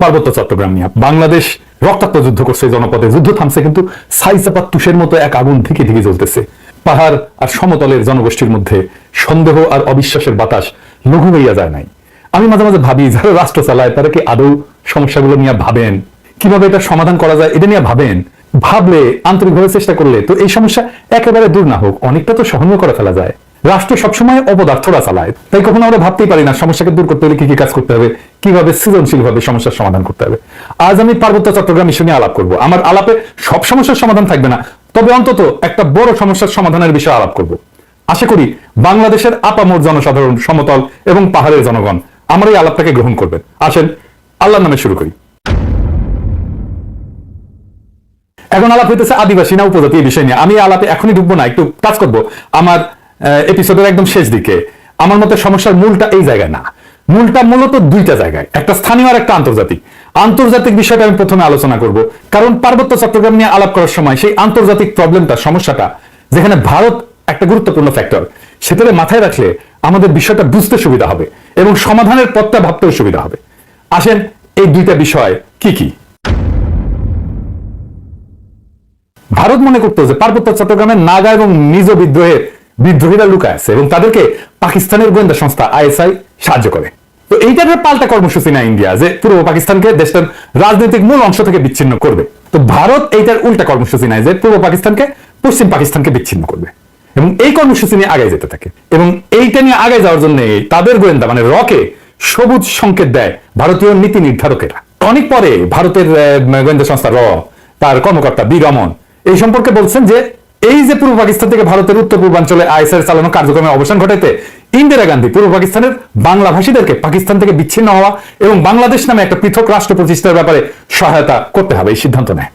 পার্বত্য চট্টগ্রাম নিয়ে। বাংলাদেশ রক্তাক্ত যুদ্ধ করছে জনপদে। যুদ্ধ থামছে কিন্তু সাইজাপাত তুষের মতো এক আগুন থেকে থেকে জ্বলতেছে। পাহাড় আর সমতলের জনগোষ্ঠীর মধ্যে সন্দেহ আর অবিশ্বাসের বাতাস লঘু হইয়া যায় নাই। আমি মাঝে মাঝে ভাবি, যারা রাষ্ট্র চালায়, তারা কি আদৌ সমস্যাগুলো নিয়ে ভাবেন? কীভাবে এটা সমাধান করা যায়, এটা নিয়ে ভাবেন? ভাবলে, আন্তরিকভাবে চেষ্টা করলে তো এই সমস্যা একেবারে দূর না হোক, অনেকটা তো সহনীয় করে ফেলা যায়। রাষ্ট্র সবসময় অপদার্থরা চালায়। তাই কখনো আমরা ভাবতেই পারি না, সমস্যাকে দূর করতে হলে কি কি কাজ করতে হবে, কীভাবে সৃজনশীল ভাবে সমস্যার সমাধান করতে হবে। আজ আমি পার্বত্য চট্টগ্রাম ইস্যু আলাপ করব। আমার আলাপে সব সমস্যার সমাধান থাকবে না, তবে অন্তত একটা বড় সমস্যার সমাধানের বিষয়ে আলাপ করব। আশা করি বাংলাদেশের আপামর জনসাধারণ, সমতল এবং পাহাড়ের জনগণ আমার এই আলাপটাকে গ্রহণ করবেন। আসেন, আল্লাহর নামে শুরু করি। এখন আলাপ হইতেছে আদিবাসী না উপজাতি এই বিষয় নিয়ে। আমি আলাপে এখনই ঢুকবো না, একটু কাজ করব। আমার এপিসোডের একদম শেষ দিকে। আমার মতে সমস্যার মূলটা এই জায়গায় না। মূলটা মূলত দুইটা জায়গায়, একটা স্থানীয় আর একটা আন্তর্জাতিক। আন্তর্জাতিক বিষয়টা আমি প্রথমে আলোচনা করব, কারণ পার্বত্য চট্টগ্রাম নিয়ে আলাপ করার সময় সেই আন্তর্জাতিক প্রবলেমটা সমস্যাটা, যেখানে ভারত একটা গুরুত্বপূর্ণ ফ্যাক্টর সেটাকে মাথায় রাখলে আমাদের বিষয়টা বুঝতে সুবিধা হবে এবং সমাধানের পথটা ভাবতেও সুবিধা হবে। আসেন, এই দুইটা বিষয় কি কি? ভারত মনে করতো যে পার্বত্য চট্টগ্রামের নাগা এবং নিজ বিদ্রোহের বিদ্রোহীরা লুকায় আছে এবং তাদেরকে পাকিস্তানের গোয়েন্দা সংস্থা আইএসআই সাহায্য করে। তো এইটার একটা পাল্টা কর্মসূচি না ইন্ডিয়া যে পূর্ব পাকিস্তানকে দেশটার রাজনৈতিক মূল অংশ থেকে বিচ্ছিন্ন করবে। তো ভারত এইটার উল্টা কর্মসূচি নাই যে পূর্ব পাকিস্তানকে পশ্চিম পাকিস্তানকে বিচ্ছিন্ন করবে। এবং এই কর্মসূচি নিয়ে আগে যেতে থাকে। এবং এইটা নিয়ে আগে যাওয়ার জন্য তাদের গোয়েন্দা মানে রকে সবুজ সংকেত দেয় ভারতীয় নীতি নির্ধারকেরা। অনেক পরে ভারতের গোয়েন্দা সংস্থা র, তার কর্মকর্তা বি রমন এই সম্পর্কে বলছেন যে এই যে পূর্ব পাকিস্তান থেকে ভারতের উত্তর পূর্বাঞ্চলে আইএসআর চালানো কার্যক্রমের অবসান ঘটাইতে ইন্দিরা গান্ধী পূর্ব পাকিস্তানের বাংলা ভাষীদেরকে পাকিস্তান থেকে বিচ্ছিন্ন হওয়া এবং বাংলাদেশ নামে একটা পৃথক রাষ্ট্র প্রতিষ্ঠার ব্যাপারে সহায়তা করতে হবে এই সিদ্ধান্ত নেয়।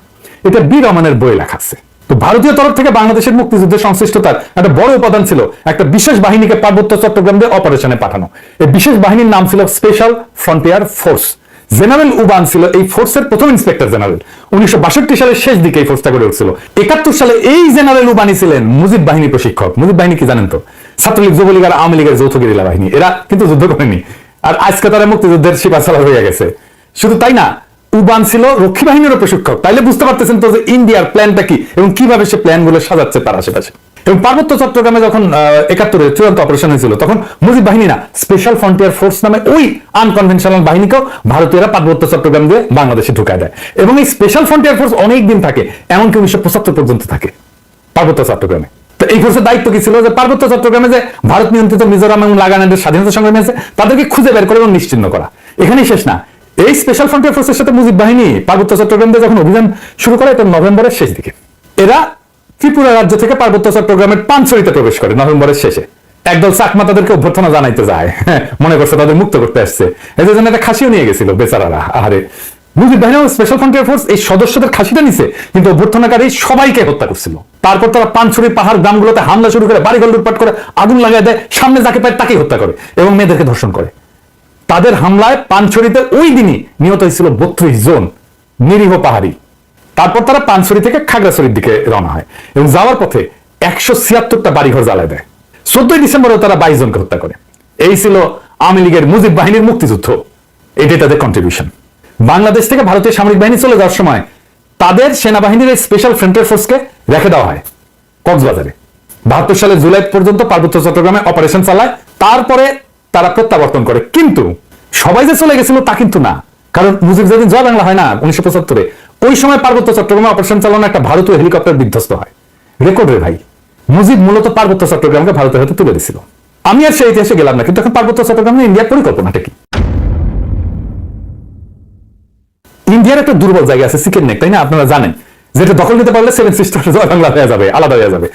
এটা বি রমানের বই লেখা আছে। তো ভারতীয় তরফ থেকে বাংলাদেশের মুক্তিযুদ্ধের সংশ্লিষ্টতার একটা বড় উপাদান ছিল একটা বিশেষ বাহিনীকে পার্বত্য চট্টগ্রাম দিয়ে অপারেশনে পাঠানো। এই বিশেষ বাহিনীর নাম ছিল special frontier force. General Uban ছিল এই ফোর্সের প্রথম ইন্সপেক্টর জেনারেল। উনিশশো সালের শেষ দিকে এই ফোর্সটা গড়ে উঠছিল। একাত্তর সালে এই জেনারেল উবানি ছিলেন মুজিব বাহিনী প্রশিক্ষক। মুজিব বাহিনী কি জানেন তো? ছাত্রলীগ, যুবলীগ আর আওয়ামী লীগের যৌথ গেরিলা বাহিনী। এরা কিন্তু যুদ্ধ করেনি। আর আজকে তারা মুক্তিযুদ্ধের সিপাশালা হয়ে গেছে। শুধু তাই না, উবান ছিল রক্ষী বাহিনীরও প্রশিক্ষক। তাইলে বুঝতে পারতেছেন তো যে ইন্ডিয়ার প্ল্যানটা কি এবং কীভাবে সে প্ল্যানগুলো সাজাচ্ছে তার আশেপাশে। এবং পার্বত্য চট্টগ্রামে যখন একাত্তরে চূড়ান্ত অপারেশন হয়েছিল, তখন মুজিব বাহিনী না স্পেশাল ফ্রন্টিয়ার ফোর্স নামে ওই আনকনভেনশনাল বাহিনীকেও ভারতীয়রা পার্বত্য চট্টগ্রাম দিয়ে বাংলাদেশে ঢুকায় দেয়। এবং এই স্পেশাল ফ্রন্টিয়ার ফোর্স অনেক দিন থাকে, এমনকি উনিশশো পঁচাত্তর পর্যন্ত থাকে পার্বত্য চট্টগ্রামে। তো এই ফোর্সের দায়িত্ব কি ছিল? যে পার্বত্য চট্টগ্রামে যে ভারত নিয়ন্ত্রিত মিজোরাম এবং নাগাল্যান্ডের স্বাধীনতা সংগ্রামী আছে, তাদেরকে খুঁজে বের করে এবং নিশ্চিন্ন করা। এখানেই শেষ না। এই স্পেশাল ফ্রন্টিয়ার ফোর্সের সাথে মুজিব বাহিনী পার্বত্য চট্টগ্রাম দিয়ে যখন অভিযান শুরু করে, এটা নভেম্বরের শেষ দিকে। এরা ত্রিপুরা রাজ্য থেকে পার্বত্য চট্টগ্রামের পাঞ্চরিতে প্রবেশ করে নভেম্বরের শেষে। একদল চাকমা তাদেরকে অভ্যর্থনা জানাইতে যায়। মনে করছে তাদের মুক্ত করতে আসছে। এদের জন্য একটা খাসিও নিয়ে গেছিল বেচারারা। আহারে, মুজিব বাহিনী স্পেশাল ফ্রন্টিয়ার ফোর্স এই সদস্যদের খাসিটা নিছে, কিন্তু অভ্যর্থনাকারী সবাইকে হত্যা করছিল। তারপর তারা পাঞ্চুরি পাহাড় গ্রামগুলোতে হামলা শুরু করে, বাড়িঘর লুটপাট করে, আগুন লাগায় দেয়, সামনে যাকে পায় তাকেই হত্যা করে এবং মেয়েদেরকে ধর্ষণ করে। তাদের হামলায় পানছড়িতে ওই দিনই নিহত হয়েছিল বত্রিশ জন নিরীহ পাহাড়ি। তারপর তারা পানছড়ি থেকে খাগড়াছড়ির দিকে রওনা হয় এবং যাওয়ার পথে একশো ছিয়াত্তরটা বাড়িঘর জ্বালায় দেয়। চোদ্দই ডিসেম্বরেও তারা বাইশ জনকে হত্যা করে। এই ছিল আওয়ামী লীগের মুজিব বাহিনীর মুক্তিযুদ্ধ। এটাই তাদের কন্ট্রিবিউশন বাংলাদেশ থেকে ভারতীয় সামরিক বাহিনী চলে যাওয়ার সময় তাদের সেনাবাহিনীর এই স্পেশাল ফ্রন্টিয়ার ফোর্সকে রেখে দেওয়া হয় কক্সবাজারে। বাহাত্তর সালে জুলাই পর্যন্ত পার্বত্য চট্টগ্রামে অপারেশন চালায়। তারপরে তারা প্রত্যাবর্তন করে। কিন্তু সবাই যে চলে গেছিল তা কিন্তু না। কারণ মুজিব যেদিন জয় বাংলা হয় না, উনিশশো পঁচাত্তরে, ওই সময় পার্বত্য চট্টগ্রামে অপারেশন চালানো একটা ভারতীয় হেলিকপ্টার বিধ্বস্ত হয়। রেকর্ড রে ভাই, মুজিব মূলত পার্বত্য চট্টগ্রামকে ভারতের হাতে তুলে দিছিল আমি আর সেই ইতিহাসে গেলাম না, কিন্তু এখন পার্বত্য চট্টগ্রামে ইন্ডিয়ার পরিকল্পনাটা কি? ইন্ডিয়ার একটা দুর্বল জায়গা আছে সিকেন নেক তাই না? আপনারা জানেন। যেটা দখল নিতে পারলে সেভেন সিস্টার জয় বাংলা হয়ে যাবে, আলাদা হয়ে যাবে।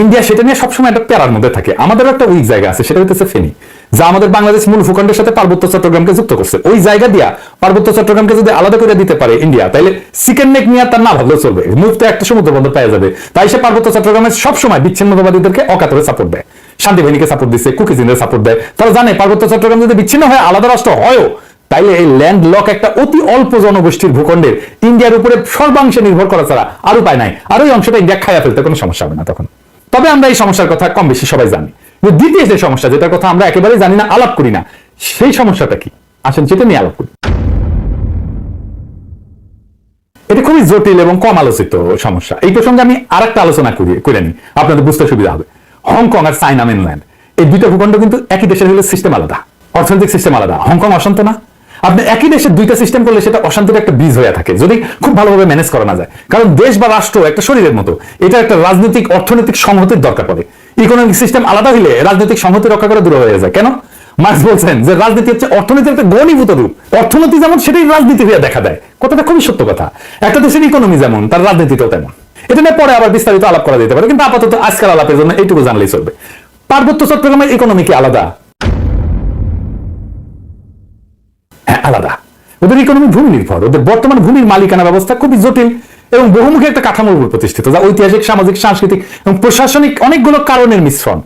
ইন্ডিয়া সেটা নিয়ে সবসময় একটা প্যারার মধ্যে থাকে। আমাদের একটা উইক জায়গা আছে, সেটা হচ্ছে ফেনী। যা আমাদের বাংলাদেশ মূল ভূখণ্ডের সাথে পার্বত্য চট্টগ্রামকে যুক্ত করছে। ওই জায়গা দিয়া পার্বত্য চট্টগ্রামকে যদি আলাদা করে দিতে পারে ইন্ডিয়া তাহলে সিকেন নেক নিয়ে তার না ভাবলেও চলবে। মুফতে একটা সমুদ্র বন্দর পাওয়া যাবে। তাই সে পার্বত্য চট্টগ্রামের সবসময় বিচ্ছিন্নতাবাদীদেরকে অকাতরে সাপোর্ট দেয়। শান্তি বাহিনীকে সাপোর্ট দিচ্ছে কুকিজিনের সাপোর্ট দেয়। তারা জানে পার্বত্য চট্টগ্রাম যদি বিচ্ছিন্ন হয়, আলাদা রাষ্ট্র হয়ও। তাইলে এই ল্যান্ড লক একটা অতি অল্প জনগোষ্ঠীর ভূখণ্ডের ইন্ডিয়ার উপরে সর্বাংশে নির্ভর করা ছাড়া আর উপায় নাই। আর ওই অংশটা ইন্ডিয়া খাইয়া ফেলতে কোনো সমস্যা হবে না তখন। তবে আমরা এই সমস্যার কথা কম বেশি সবাই জানি। দ্বিতীয় যে সমস্যা, যেটার কথা আমরা একেবারে জানি না, আলাপ করি না, সেই সমস্যাটা কি? আসেন যেটা নিয়ে আলাপ করি। খুবই জটিল এবং কম আলোচিত সমস্যা। এই প্রসঙ্গে আমি আর একটা আলোচনা করি, করে নিই। আপনাদের বুঝতে সুবিধা হবে। হংকং আর চাইনা মেনল্যান্ড এই দুইটা ভূখণ্ড কিন্তু একই দেশের হলে সিস্টেম আলাদা। অর্থনৈতিক সিস্টেম আলাদা। হংকং অশান্ত না? আপনি একই দেশের দুইটা সিস্টেম করলে সেটা অশান্তির একটা বীজ হয়ে থাকে, যদি খুব ভালোভাবে ম্যানেজ করা না যায়। কারণ দেশ বা রাষ্ট্র একটা শরীরের মতো। এটা একটা রাজনৈতিক, অর্থনৈতিক সংহতির দরকার পড়ে। ইকোনমিক সিস্টেম আলাদা হইলে রাজনৈতিক সংহতি রক্ষা করা দূর হয়ে যায়। কেন? মার্কস বলছেন যে রাজনীতি হচ্ছে অর্থনীতির একটা গণীভূত রূপ। অর্থনীতি যেমন সেটাই রাজনীতি হয়ে দেখা দেয়। কথাটা খুবই সত্য কথা। একটা দেশের ইকোনমি যেমন, তার রাজনীতিটাও তেমন। এটা নিয়ে পরে আবার বিস্তারিত আলাপ করা যেতে পারে, কিন্তু আপাতত আজকাল আলাপের জন্য এইটুকু জানলেই চলবে। পার্বত্য চট্টগ্রামের ইকোনমি কি আলাদা? হ্যাঁ আলাদা। ওদের ইকোনমি ভূমি নির্ভর। ওদের বর্তমান ভূমির মালিকানা ব্যবস্থা খুবই জটিল। এবং বহুমুখী একটা কাঠামোর উপর প্রতিষ্ঠিত, যা ঐতিহাসিক, সামাজিক, সাংস্কৃতিক এবং প্রশাসনিক অনেকগুলো কারণের মিশ্রণ।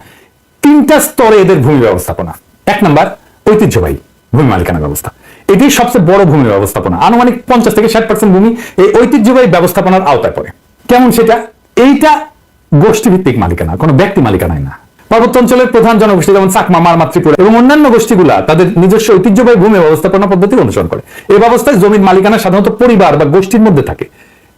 তিনটা স্তরে এদের ভূমি ব্যবস্থাপনা। এক নাম্বার, ঐতিহ্যবাহী ভূমি মালিকানা ব্যবস্থা। এটি সবচেয়ে বড় ভূমি ব্যবস্থাপনা। আনুমানিক পঞ্চাশ থেকে ষাট পার্সেন্ট ভূমি এই ঐতিহ্যবাহী ব্যবস্থাপনার আওতায় পড়ে। কেমন সেটা? এইটা গোষ্ঠীভিত্তিক মালিকানা, কোনো ব্যক্তি মালিকানায় না। পার্বত্য অঞ্চলের প্রধান জনগোষ্ঠী যেমন চাকমা মারমা ত্রিপুরা এবং অন্যান্য গোষ্ঠীগুলা তাদের নিজস্ব ঐতিহ্যবাহী ভূমি ব্যবস্থাপনা পদ্ধতি অনুসরণ করে। এই ব্যবস্থায় জমির মালিকানা সাধারণত পরিবার বা গোষ্ঠীর মধ্যে থাকে।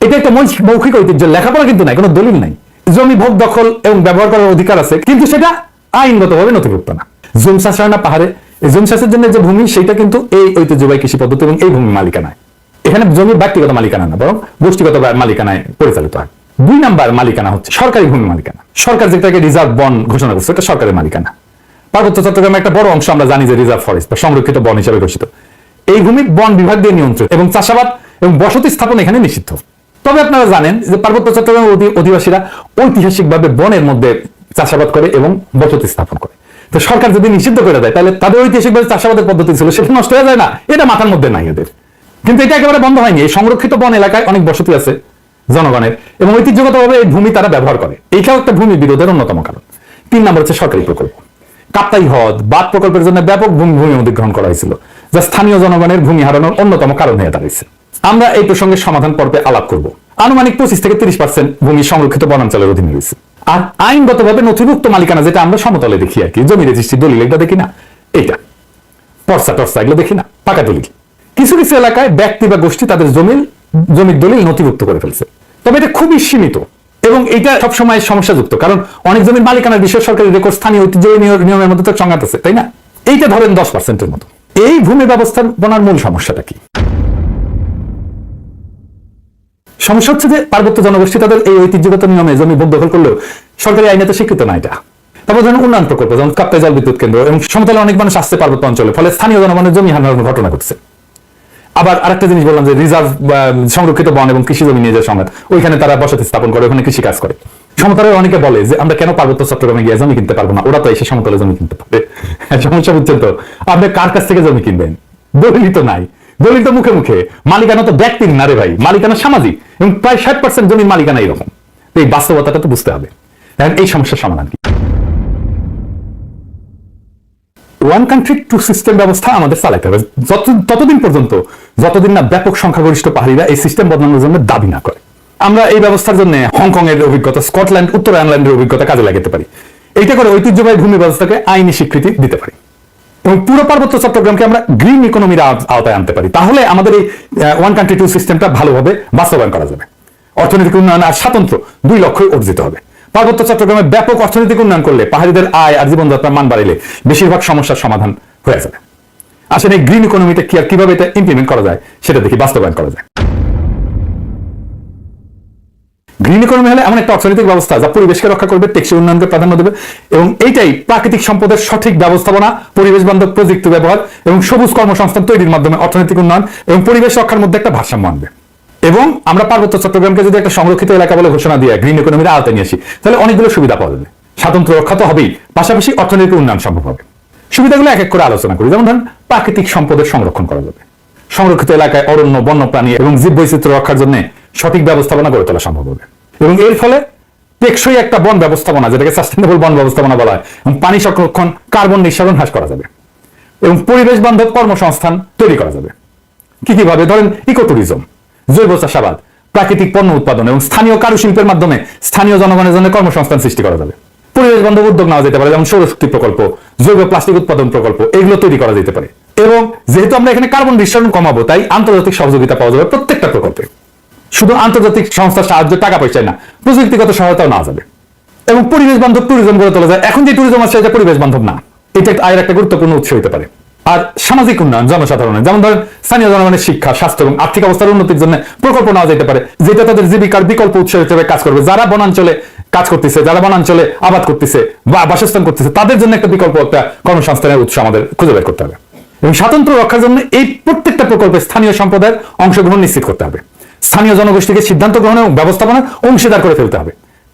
এটা একটা মৌখিক- ঐতিহ্য। লেখাপড়া কিন্তু নাই, কোনো দলিল নাই। জমি, ভোগ, দখল এবং ব্যবহার করার অধিকার আছে, কিন্তু সেটা আইনগতভাবে নথিভুক্ত না। জুম চাষ না পাহাড়ে জুম চাষের জন্য যে ভূমি, সেটা কিন্তু এই ঐতিহ্যবাহী কৃষি পদ্ধতি এবং এই ভূমি মালিকানায়। এখানে জমির ব্যক্তিগত মালিকানা না, বরং গোষ্ঠীগত মালিকানায় পরিচালিত হয়। দুই নাম্বার মালিকানা হচ্ছে সরকারি ভূমি মালিকানা। সরকার যেটাকে রিজার্ভ বন ঘোষণা করছে এটা সরকারি মালিকানা। পার্বত্য চট্টগ্রামে একটা বড় অংশ আমরা জানি যে রিজার্ভ ফরেস্ট বা সংরক্ষিত বন হিসেবে ঘোষিত। এই ভূমি বন বিভাগ দিয়ে নিয়ন্ত্রিত এবং চাষাবাদ এবং বসতি স্থাপন এখানে নিষিদ্ধ। তবে আপনারা জানেন যে পার্বত্য চট্টগ্রামের অধি- অধিবাসীরা ঐতিহাসিকভাবে বনের মধ্যে চাষাবাদ করে এবং বসতি স্থাপন করে। তো সরকার যদি নিষিদ্ধ করে দেয়, তাহলে তাদের ঐতিহাসিকভাবে চাষাবাদের পদ্ধতি ছিল, সেটা নষ্ট হয়ে যায় না। এটা মাথার মধ্যে নাই এদের কিন্তু এটা একেবারে বন্ধ হয়নি। এই সংরক্ষিত বন এলাকায় অনেক বসতি আছে জনগণের এবং ঐতিহ্যগতভাবে এই ভূমি তারা ব্যবহার করে। এইটাও একটা ভূমি বিরোধের অন্যতম কারণ। তিন নম্বর হচ্ছে সরকারি প্রকল্প। কাপ্তাই হ্রদ বাদ প্রকল্পের জন্য ব্যাপক ভূমি ভূমি অধিগ্রহণ করা হয়েছিল, যা স্থানীয় জনগণের ভূমি হারানোর অন্যতম কারণ হয়ে দাঁড়িয়েছে আমরা এই প্রসঙ্গে সমাধান পর্বে আলাপ করব। আনুমানিক পঁচিশ থেকে তিরিশ পার্সেন্ট ভূমি সংরক্ষিত বনাঞ্চলের অধীনে রয়েছে। আর আইনগতভাবে নথিভুক্ত মালিকানা যেটা আমরা সমতলে দেখি আর কি, জমি রেজিস্ট্রি দলিল এটা দেখি না? এটা। পর্সা টর্সা এগুলো দেখি না? পাকা দলিল। কিছু কিছু এলাকায় ব্যক্তি বা গোষ্ঠী তাদের জমির জমির দলিল নথিভুক্ত করে ফেলছে। তবে এটা খুবই সীমিত এবং এটা সবসময় সমস্যাযুক্ত, কারণ অনেক জমির মালিকানার বিষয় সরকারি রেকর্ড স্থানীয় ঐতিহ্যবাহী নিয়- নিয়মের মধ্যে তো সংঘাত আছে, তাই না? এইটা ধরেন দশ পার্সেন্টের মতো। এই ভূমি ব্যবস্থাপনার মূল সমস্যাটা কি? সমস্যা হচ্ছে যে পার্বত্য জনগোষ্ঠী তাদের এই ঐতিহ্যগত নিয়মে জমি ভোগ দখল করলেও সরকারি আইনে তো স্বীকৃত না এটা। তারপর ধরেন উন্নয়ন প্রকল্প, যেমন কাপ্তাই জল বিদ্যুৎ কেন্দ্র এবং সমতলে অনেক মানুষ আসছে পার্বত্য অঞ্চলে, ফলে স্থানীয় জনগণের জমি হারানোর ঘটনা ঘটছে। আবার আরেকটা জিনিস বললাম যে রিজার্ভ সংরক্ষিত বন এবং কৃষি জমি নিয়ে যে সংঘাত ওইখানে তারা বসতি স্থাপন করে, ওখানে কৃষি কাজ করে। সমতলে অনেকে বলে যে আমরা কেন পার্বত্য চট্টগ্রামে গিয়ে জমি কিনতে পারব না? ওরা তো এসে সমতলে জমি কিনতে পারবে। সমস্যা বুঝছেন তো? আপনি কার কাছ থেকে জমি কিনবেন? দলিল তো নাই। দলিল তো মুখে মুখে। মালিকানা তো ব্যক্তির না রে ভাই, মালিকানা সামাজিক। এবং প্রায় ষাট পার্সেন্ট জমির মালিকানা এরকম। তো এই বাস্তবতাটা তো বুঝতে হবে। এখন এই সমস্যার সমাধান কি? ওয়ান কান্ট্রি টু সিস্টেম ব্যবস্থা আমাদের চালাতে হবে। ততদিন পর্যন্ত, যতদিন না ব্যাপক সংখ্যাগরিষ্ঠ পাহাড়িরা এই সিস্টেম বদলানোর জন্য দাবি না করে। আমরা এই ব্যবস্থার জন্য হংকং এর অভিজ্ঞতা, স্কটল্যান্ড, উত্তর আয়ারল্যান্ডের অভিজ্ঞতা কাজে লাগাতে পারি। এইটা করে ঐতিহ্যবাহী ভূমি ব্যবস্থাকে আইনি স্বীকৃতি দিতে পারি। এবং পুরো পার্বত্য চট্টগ্রামকে আমরা গ্রিন ইকোনমির আওতায় আনতে পারি। তাহলে আমাদের এই ওয়ান কান্ট্রি টু সিস্টেমটা ভালোভাবে বাস্তবায়ন করা যাবে। অর্থনৈতিক উন্নয়ন আর স্বাতন্ত্র দুই লক্ষ্যই অর্জিত হবে। পার্বত্য চট্টগ্রামে ব্যাপক অর্থনৈতিক উন্নয়ন করলে পাহাড়িদের আয় আর জীবনযাত্রার মান বাড়িলে বেশিরভাগ সমস্যার সমাধান হয়ে যাবে। আসলে গ্রিন ইকোনমিটা কি আর কীভাবে এটা ইমপ্লিমেন্ট করা যায়, সেটা দেখি বাস্তবায়ন করা যায়। গ্রিন ইকোনমি হলে এমন একটা অর্থনৈতিক ব্যবস্থা যা পরিবেশকে রক্ষা করবে, টেকসই উন্নয়নকে প্রাধান্য দেবে এবং এইটাই প্রাকৃতিক সম্পদের সঠিক ব্যবস্থাপনা, পরিবেশ বান্ধব প্রযুক্তি ব্যবহার এবং সবুজ কর্মসংস্থান তৈরির মাধ্যমে অর্থনৈতিক উন্নয়ন এবং পরিবেশ রক্ষার মধ্যে একটা ভারসাম্য আনবে। এবং আমরা পার্বত্য চট্টগ্রামকে যদি একটা সংরক্ষিত এলাকা বলে ঘোষণা দিয়ে গ্রিন ইকোনমির আওতায় নিয়ে আসি, তাহলে অনেকগুলো সুবিধা পাওয়া যাবে। স্বাতন্ত্র রক্ষা তো হবেই, পাশাপাশি অর্থনৈতিক উন্নয়ন সম্ভব হবে। সুবিধাগুলো এক এক করে আলোচনা করি। যেমন ধরেন, প্রাকৃতিক সম্পদের সংরক্ষণ করা যাবে। সংরক্ষিত এলাকায় অরণ্য, বন্যপ্রাণী এবং জীব বৈচিত্র্য রক্ষার জন্য সঠিক ব্যবস্থাপনা গড়ে তোলা সম্ভব হবে। এবং এর ফলে টেকসই একটা বন ব্যবস্থাপনা, যেটাকে সাস্টেনেবল বন ব্যবস্থাপনা বলা হয়, এবং পানি সংরক্ষণ, কার্বন নিঃসরণ হ্রাস করা যাবে। এবং পরিবেশ বান্ধব কর্মসংস্থান তৈরি করা যাবে। কি কীভাবে ধরেন ইকো ট্যুরিজম জৈব চাষাবাদ, প্রাকৃতিক পণ্য উৎপাদন এবং স্থানীয় কারুশিল্পের মাধ্যমে স্থানীয় জনগণের জন্য কর্মসংস্থান সৃষ্টি করা যাবে। পরিবেশ বান্ধব উদ্যোগ নেওয়া যেতে পারে, যেমন সৌরশক্তি প্রকল্প, জৈব প্লাস্টিক উৎপাদন প্রকল্প, এগুলো তৈরি করা যেতে পারে। এবং যেহেতু আমরা এখানে কার্বন নিঃসরণ কমাবো, তাই আন্তর্জাতিক সহযোগিতা পাওয়া যাবে প্রত্যেকটা প্রকল্পে। শুধু আন্তর্জাতিক সংস্থার সাহায্য টাকা পয়সায় না, প্রযুক্তিগত সহায়তাও নেওয়া যাবে। এবং পরিবেশ বান্ধব ট্যুরিজম গড়ে তোলা যায়। এখন যে ট্যুরিজম আছে এটা পরিবেশ বান্ধব না। এটা আয়ের একটা গুরুত্বপূর্ণ উৎস হতে পারে। আর সামাজিক উন্নয়ন, জনসাধারণের যেমন ধরেন, স্থানীয় জনগণের শিক্ষা, স্বাস্থ্য এবং আর্থিক অবস্থার উন্নতির জন্য প্রকল্প নেওয়া যেতে পারে, যেটা তাদের জীবিকার বিকল্প উৎস হিসেবে কাজ করবে। যারা বনাঞ্চলে কাজ করতেছে, যারা বনাঞ্চলে আবাদ করতেছে বা বাসস্থান করতেছে, তাদের জন্য একটা বিকল্প একটা কর্মসংস্থানের উৎস আমাদের খুঁজে বের করতে হবে। এবং স্বাতন্ত্র্য রক্ষার জন্য এই প্রত্যেকটা প্রকল্পে স্থানীয় সম্প্রদায়ের অংশগ্রহণ নিশ্চিত করতে হবে। স্থানীয় জনগোষ্ঠীকে সিদ্ধান্ত গ্রহণ এবং ব্যবস্থাপনার অংশীদার করে ফেলতে হবে।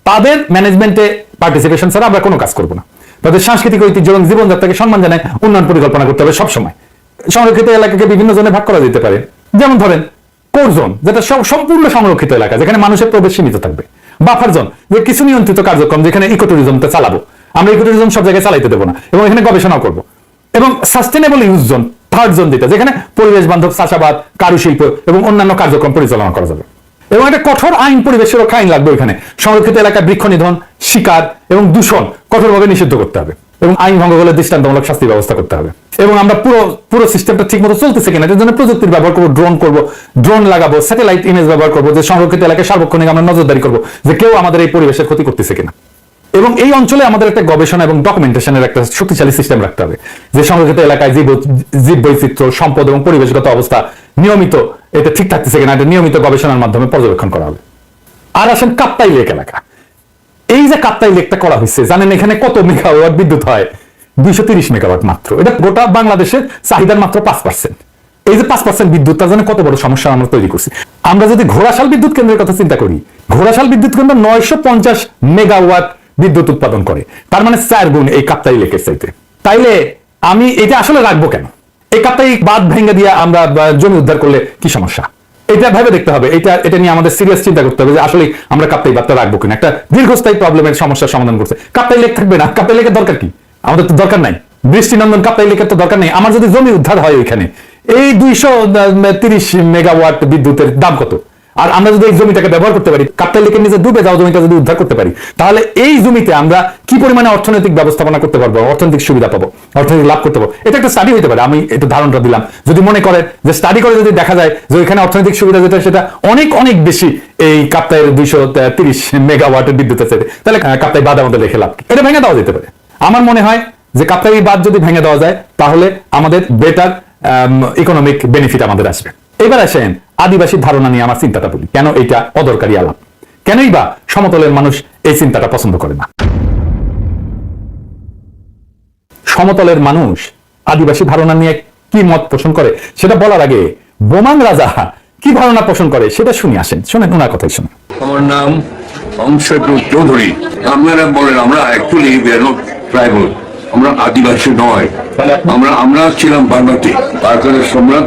তাদের ম্যানেজমেন্টে পার্টিসিপেশন ছাড়া আমরা কোনো কাজ করব না। তাদের সাংস্কৃতিক ঐতিহ্য এবং জীবনযাত্রাকে সম্মান জানায় উন্নয়ন পরিকল্পনা করতে হবে সবসময়। সংরক্ষিত এলাকাকে বিভিন্ন জনে ভাগ করা যেতে পারে। যেমন ধরেন কোর জোন যেটা সম্পূর্ণ সংরক্ষিত এলাকা, যেখানে মানুষের প্রবেশ সীমিত থাকবে। বাফার জোন যে কিছু নিয়ন্ত্রিত কার্যক্রম যেখানে ইকো ট্যুরিজমটা চালাবো। আমরা ইকো ট্যুরিজম সব জায়গায় চালাইতে দেবো না এবং এখানে গবেষণাও করব। এবং sustainable use zone third zone যেটা যেখানে পরিবেশ বান্ধব, চাষাবাদ, কারুশিল্প এবং অন্যান্য কার্যক্রম পরিচালনা করা যাবে। এবং একটা কঠোর আইন পরিবেশ সুরক্ষা আইন লাগবে এখানে সংরক্ষিত এলাকায় বৃক্ষ নিধন, শিকার এবং দূষণ কঠোরভাবে নিষিদ্ধ করতে হবে এবং আইন ভঙ্গ করলে দৃষ্টান্তমূলক শাস্তি ব্যবস্থা করতে হবে। এবং আমরা পুরো পুরো সিস্টেমটা ঠিক মতো চলতেছে কিনা এর জন্য প্রযুক্তির ব্যবহার করব ড্রোন করব ড্রোন লাগাবো স্যাটেলাইট ইমেজ ব্যবহার করব, যে সংরক্ষিত এলাকায় সার্বক্ষণিক আমরা নজরদারি করব, যে কেউ আমাদের এই পরিবেশের ক্ষতি করতেছে কিনা। এবং এই অঞ্চলে আমাদের একটা গবেষণা এবং ডকুমেন্টেশনের একটা শক্তিশালী সিস্টেম রাখতে হবে। যে সংরক্ষিত এলাকায় জীব জীব বৈচিত্র্য, সম্পদ এবং পরিবেশগত অবস্থা নিয়মিত এটা ঠিক থাকতেছে কিনা এটা নিয়মিত গবেষণার মাধ্যমে পর্যবেক্ষণ করা হবে। আর আসেন কাপ্তাই লেক এলাকা। এই যে কাপ্তাই লেকটা করা হয়েছে, জানেন এখানে কত মেগাওয়াট বিদ্যুৎ হয়? দুইশো তিরিশ মেগাওয়াট মাত্র। এটা গোটা বাংলাদেশের চাহিদার মাত্র পাঁচ পার্সেন্ট এই যে পাঁচ পার্সেন্ট বিদ্যুৎ তার জন্য কত বড় সমস্যা আমরা তৈরি করছি। আমরা যদি ঘোড়াশাল বিদ্যুৎ কেন্দ্রের কথা চিন্তা করি, ঘোড়াশাল বিদ্যুৎ কেন্দ্র নয়শো পঞ্চাশ মেগাওয়াট বিদ্যুৎ উৎপাদন করে। তার মানে চার গুণ এই কাপ্তাই লেকের চাইতে। তাইলে আমি এটা আসলে রাখব কেন? এই কাপ্তাই বাদ ভেঙে দিয়ে আমরা জমি উদ্ধার করলে কি সমস্যা? এটা ভেবে দেখতে হবে। এটা এটা নিয়ে আমাদের সিরিয়াস চিন্তা করতে হবে যে আসলে আমরা কাপ্তাই বাদটা রাখব কিনা। একটা দীর্ঘস্থায়ী প্রবলেমের সমস্যার সমাধান করছে কাপ্তাই লেক থাকবে না। কাপ্তাই লেকের দরকার কি? আমাদের তো দরকার নাই। বৃষ্টিনন্দন কাপ্তাই লেকের তো দরকার নেই। আমার যদি জমি উদ্ধার হয় ওইখানে, এই দুইশো তিরিশ মেগাওয়াট বিদ্যুতের দাম কত? আর আমরা যদি এই জমিটাকে ব্যবহার করতে পারি, কাপ্তাই লেকের নিচে ডুবে যাওয়া জমিটা যদি উদ্ধার করতে পারি, তাহলে এই জমিতে আমরা কি পরিমাণে অর্থনৈতিক ব্যবস্থাপনা করতে পারব, অর্থনৈতিক সুবিধা পাবো, অর্থনৈতিক লাভ করতে পারব এটা একটা স্টাডি হতে পারে, আমি এটা ধারণাটা দিলাম। যদি মনে করেন যে স্টাডি করে যদি দেখা যায় যে এখানে অর্থনৈতিক সুবিধা যেটা, সেটা অনেক অনেক বেশি এই কাপ্তাইয়ের দুইশো তিরিশ মেগাওয়াটের বিদ্যুৎ আছে তাহলে কাপ্তাই বাদ আমাদের রেখে লাভ এটা ভেঙে দেওয়া যেতে পারে। আমার মনে হয় যে কাপ্তাই বাদ যদি ভেঙে দেওয়া যায়, তাহলে আমাদের বেটার ইকোনমিক বেনিফিট আমাদের আসবে। এবার আসেন আদিবাসী ধারণা নিয়ে আমার চিন্তাটা বলি। কেন এটা অদরকারি আলাপ? কেনই বা সমতলের মানুষ এই চিন্তাটা পছন্দ করে না? সমতলের মানুষ আদিবাসী ধারণা নিয়ে কি মত পোষণ করে? সেটা বলার আগে বোমান রাজা কি ধারণা পোষণ করে সেটা শুনে, আসেন। শোনেন, ওনার কথাই শুনুন। আমার নাম অংশপ্রদ চৌধুরী। আপনারা বলেন, আমরা অ্যাকচুয়ালি ট্রাইবাল আমরা আদিবাসী নয়। আমরা আমরা ছিলাম বার্মাতে তারপরে সম্রাট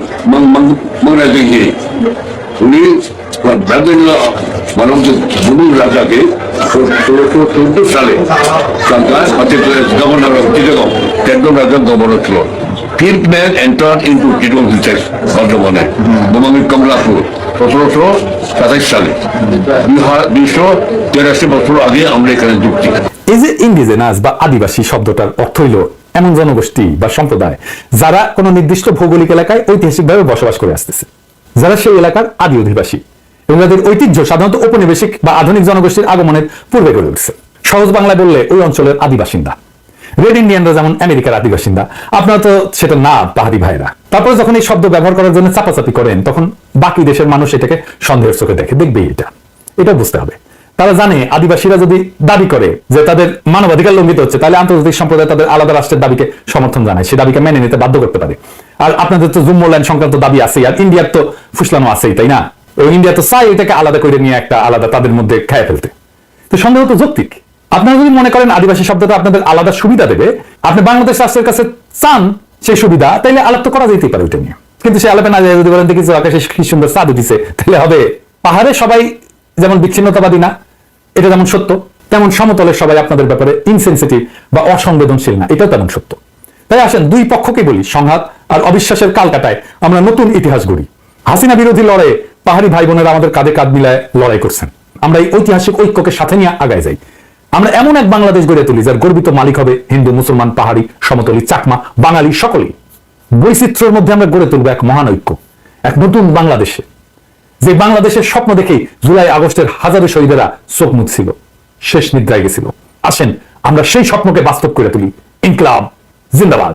উনি রাজাকে ষোলোশো চোদ্দ সালে গভর্নর অফ চিটাগং রাজার গভর্নর ছিল। Fifth man entered into Chittagong Hills বর্ধমানে বোমাঙ্গির কমলাপুর, সতেরোশো সাতাইশ সালে। দুইশো তেরাশি বছর আগে আমরা এখানে যুক্তি। এই যে ইন্ডিজেনাস বা আদিবাসী শব্দটার অর্থ হইল এমন জনগোষ্ঠী বা সম্প্রদায় যারা কোনো নির্দিষ্ট ভৌগোলিক এলাকায় ঐতিহাসিকভাবে বসবাস করে আসতেছে, যারা সেই এলাকার আদি অধিবাসী এবং তাদের ঐতিহ্য সাধারণত ঔপনিবেশিক বা আধুনিক জনগোষ্ঠীর আগমনের পূর্বে গড়ে উঠছে। সহজ বাংলায় বললে ওই অঞ্চলের আদি বাসিন্দা রেড ইন্ডিয়ানরা যেমন আমেরিকার আদি বাসিন্দা আপনারা তো সেটা না, পাহাড়ি ভাইরা। তারপরে যখন এই শব্দ ব্যবহার করার জন্য চাপাচাপি করেন, তখন বাকি দেশের মানুষ এটাকে সন্দেহের চোখে দেখে, দেখবেই এটা। এটা বুঝতে হবে। তারা জানে, আদিবাসীরা যদি দাবি করে যে তাদের মানবাধিকার লঙ্ঘিত হচ্ছে, তাহলে আন্তর্জাতিক সম্প্রদায় তাদের আলাদা রাষ্ট্রের দাবিকে সমর্থন জানায়। সেই দাবিকে মেনে নিতে বাধ্য করতে পারে। আর আপনাদের তো জুম্মো সংক্রান্ত দাবি আছেই, আর ইন্ডিয়ার তো ফুসলানো আছেই, তাই না? ইন্ডিয়া তো চাই এটাকে আলাদা করে নিয়ে একটা আলাদা তাদের মধ্যে খেয়ে ফেলতে। তো সন্দেহ তো যৌক্তিক। আপনারা যদি মনে করেন আদিবাসী শব্দটা আপনাদের আলাদা সুবিধা দেবে, আপনি বাংলাদেশ রাষ্ট্রের কাছে চান সেই সুবিধা, তাইলে আলাপ তো করা যেতেই পারে ওইটা নিয়ে। কিন্তু সে আলাপে না যদি বলেন, দেখি আকাশে কি সুন্দর চাঁদ উঠিছে তাহলে হবে। পাহাড়ে সবাই যেমন বিচ্ছিন্নতাবাদী না, এটা যেমন সত্য, তেমন সমতলের সবাই আপনাদের ব্যাপারে ইনসেন্সিটিভ বা অসংবেদনশীল না, এটাও তেমন সত্য। তাই আসেন, দুই পক্ষকে বলি, সংঘাত আর অবিশ্বাসের কাল কাটায় আমরা নতুন ইতিহাস গড়ি। হাসিনা বিরোধী লড়াইয়ে পাহাড়ি ভাই বোনেরা আমাদের কাঁধে কাঁধ মিলায় লড়াই করছেন। আমরা এই ঐতিহাসিক ঐক্যকে সাথে নিয়ে আগায় যাই। আমরা এমন এক বাংলাদেশ গড়ে তুলি, যার গর্বিত মালিক হবে হিন্দু, মুসলমান, পাহাড়ি, সমতলী, চাকমা, বাঙালি সকলেই। বৈচিত্র্যের মধ্যে আমরা গড়ে তুলবো এক মহান ঐক্য, এক নতুন বাংলাদেশে। যে বাংলাদেশের স্বপ্ন দেখে জুলাই আগস্টের হাজারো শহীদেরা চোখ মুছছিল, শেষ নিদ্রায় গেছিল। আসেন, আমরা সেই স্বপ্নকে বাস্তব করে তুলি। ইনকলাব, জিন্দাবাদ।